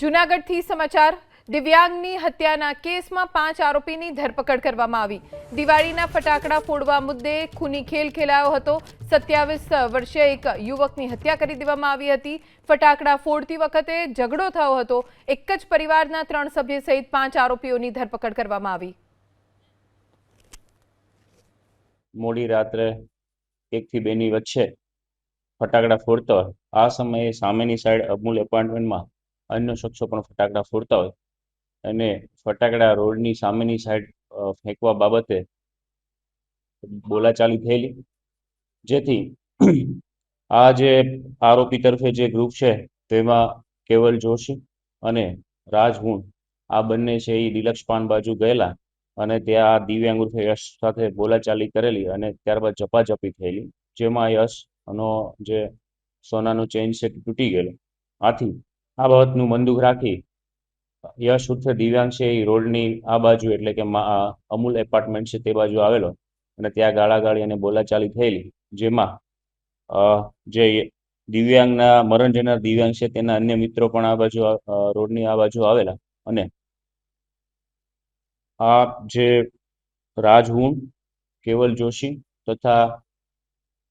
જુનાગઢથી સમાચાર. દિવ્યાંગની હત્યાના કેસમાં પાંચ આરોપીની ધરપકડ કરવામાં આવી. દિવાળીના ફટાકડા ફોડવા મુદ્દે ખૂની ખેલ ખેલાયો હતો. સત્યાવીસ વર્ષીય એક યુવકની હત્યા કરી દેવામાં આવી હતી. ફટાકડા ફોડતી વખતે ઝઘડો થયો હતો. એક જ પરિવારના ત્રણ સભ્ય સહિત પાંચ આરોપીઓની ધરપકડ કરવામાં આવી. મોડી રાત્રે એકથી બેની વચ્ચે ફટાકડા ફોડતો આ સમયે સામેની સાઈડ અમૂલ એપાર્ટમેન્ટમાં અન્ય શખ્સો પણ ફટાકડા ફોડતા હોય. અને ફટાકડા રોડની સામેની સાઈડ ફેંકવા બાબતે બોલાચાલી થયેલી. જેથી આ જે આરોપી તરફે જે ગ્રુપ છે, તેમાં કેવલ જોશી અને રાજ હુણ આ બંને છે એ ડિલક્ષ બાજુ ગયેલા અને ત્યાં દિવ્યાંગ ઉર્ફે યશ સાથે બોલાચાલી કરેલી અને ત્યારબાદ ઝપાઝપી થયેલી. જેમાં યશ નો જે સોનાનો ચેઇન છે તૂટી ગયેલો. આથી આ બાબતનું મનદુખ રાખી યશ ઉર્ફે દિવ્યાંગ એ રોડની આ બાજુ એટલે કે અમૂલ એપાર્ટમેન્ટ છે તે બાજુ આવેલો. અને ત્યાં ગાળાગાળી અને બોલાચાલી થયેલી, જેમાં જે દિવ્યાંગના મરણ જનાર દિવ્યાંગ છે તેના અન્ય મિત્રો પણ આ બાજુ રોડની આ બાજુ આવેલા. અને આ જે રાજહુણ કેવલ જોશી તથા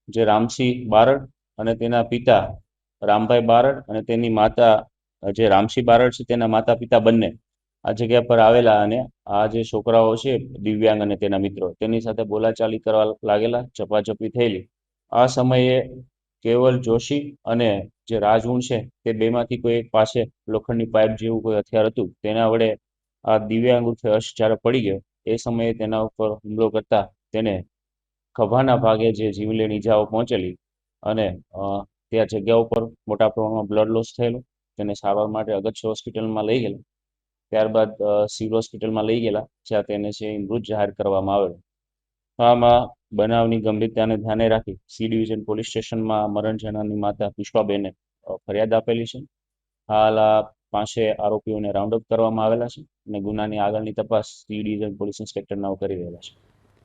જે રામસિંહ બારડ અને તેના પિતા રામભાઈ બારડ અને તેની માતા જે રામસિંહ બારડ છે તેના માતા પિતા બંને આ જગ્યા પર આવેલા અને આ જે છોકરાઓ છે દિવ્યાંગ અને તેના મિત્રો તેની સાથે બોલાચાલી કરવા લાગેલા ચપાચપી થયેલી. આ સમયે કેવલ જોશી અને જે રાજહુણ છે તે બેમાંથી કોઈ એક પાસે લોખંડની પાઇપ જેવું કોઈ હથિયાર હતું તેના વડે આ દિવ્યાંગ ઉર્ફે અશ જ્યારે પડી ગયો, એ સમયે તેના ઉપર હુમલો કરતા તેને ખભાના ભાગે જે જીવલેણ ઈજાઓ પહોંચેલી અને ત્યાં જગ્યા ઉપર મોટા પ્રમાણમાં બ્લડ લોસ થયેલો. તેને સારવાર માટે અગત્ય હોસ્પિટલમાં લઈ ગયેલા. ત્યારબાદ સિવિલ હોસ્પિટલમાં લઈ ગયેલા, જ્યાં તેને છે મૃત જાહેર કરવામાં આવેલો. આમાં બનાવની ગંભીરતાને ધ્યાને રાખી સી ડિવિઝન પોલીસ સ્ટેશનમાં મરણ જનારની માતા પુષ્પાબેને ફરિયાદ આપેલી છે. હાલ આ પાંચે આરોપીઓને રાઉન્ડ અપ કરવામાં આવેલા છે અને ગુનાની આગળની તપાસ સી ડિવિઝન પોલીસ ઇન્સ્પેક્ટર નાઓ કરી રહેલા છે.